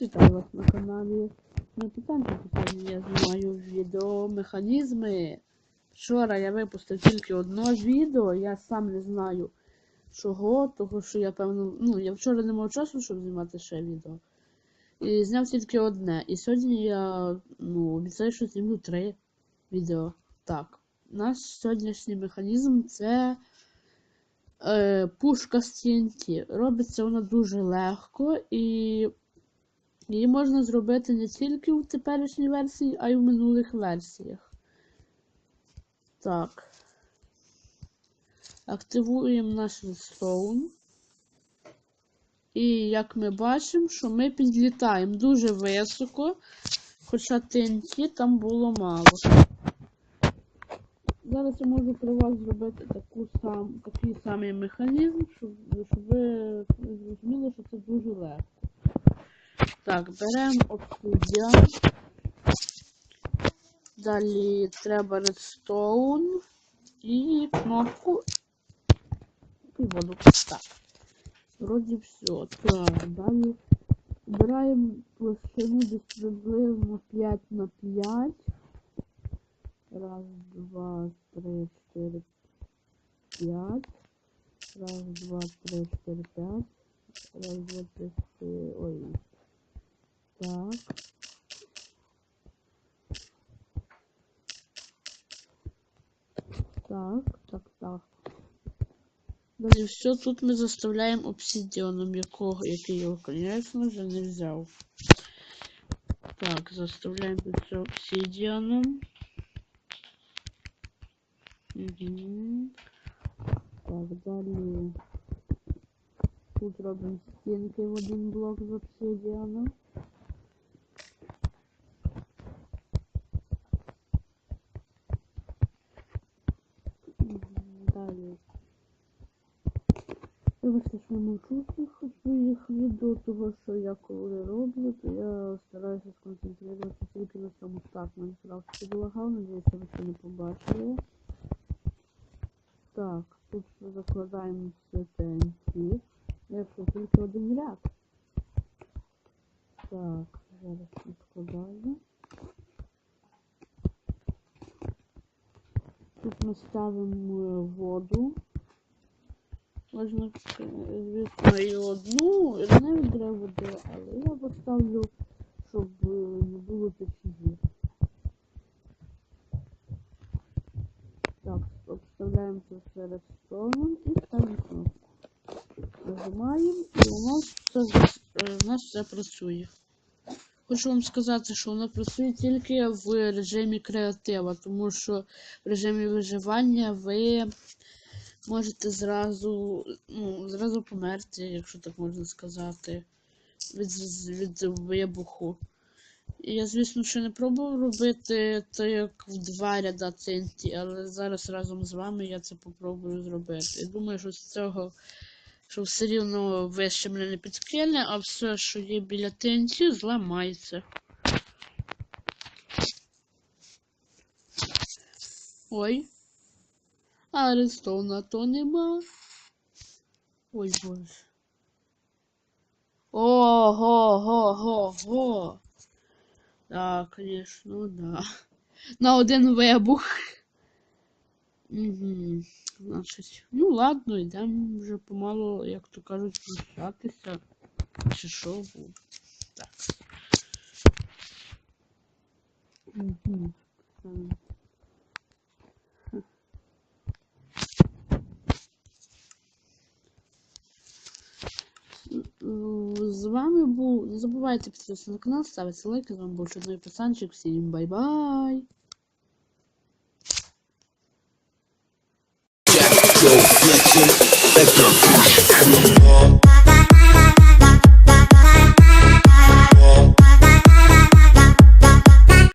Вітаю вас на каналі. На питання сьогодні я знімаю відео механізми. Вчора я випустив тільки одне відео, я сам не знаю чого, того що я певно. Ну, я вчора не мав часу, щоб знімати ще відео. І зняв тільки одне. І сьогодні я ну, обіцяю, що зніму три відео. Так. Наш сьогоднішній механізм це е, пушка з TNT. Робиться вона дуже легко і її можна зробити не тільки в теперішній версії, а й в минулих версіях. Так. Активуємо наш редстоун. І як ми бачимо, що ми підлітаємо дуже високо, хоча TNT там було мало. Зараз я можу при вас зробити таку сам, такий самий механізм, щоб, щоб ви зрозуміли, що це дуже легко. Так, беремо обсидіан. Далі треба редстоун і кнопку і воду. Так. Вроді все. Так, далі обираємо площину десь приблизно 5 на 5. Раз, два, три, чотири, п'ять. Раз, два, три, чотири, п'ять. Раз, два, три, чотири. Ой. Так. Так, так, так. Далі все тут ми заставляємо обсидіаном, якого, який його, звісно, вже не взяв. Так, заставляємо тут все обсидіаном. Угу. Так, далі тут робимо стінки в один блок з обсидіану. Далі. Вибачте, що я мовчу в цих своїх відео, що я коли роблю, то я стараюся сконцентруватися тільки на цьому так, Майнкрафт підлагав, надіюся, ви це не побачили. Так, тут закладаємо все TNT. Якщо тільки один ряд. Так, зараз відкладаю. Тут ми ставимо е, воду. Можна, е, звісно, і одну, і одне відро води, але я поставлю, щоб е, не було течії. Так, обставляємо це все редстоуном і ставимо кнопку. Нажимаємо і у нас все працює. Хочу вам сказати, що воно працює тільки в режимі креатива, тому що в режимі виживання ви можете зразу, ну, зразу померти, якщо так можна сказати, від, від вибуху. І я, звісно, ще не пробував робити то як в два ряда TNT, але зараз разом з вами я це попробую зробити. І думаю, що з цього, що все рівно вище мене не підкине, а все, що є біля TNT, зламається. Ой. А редстоуна то нема. Ой боже. Ого, го, го, го. Да, конечно, да. На один вибух. Угу. Значить, ну ладно, йдемо вже помалу, як то кажуть, прощатися. Чи що буде. Так. З вами був. Не забувайте підписатися на канал, ставити лайки. З вами був Чудний пацанчик. Всім бай-бай! Let the go.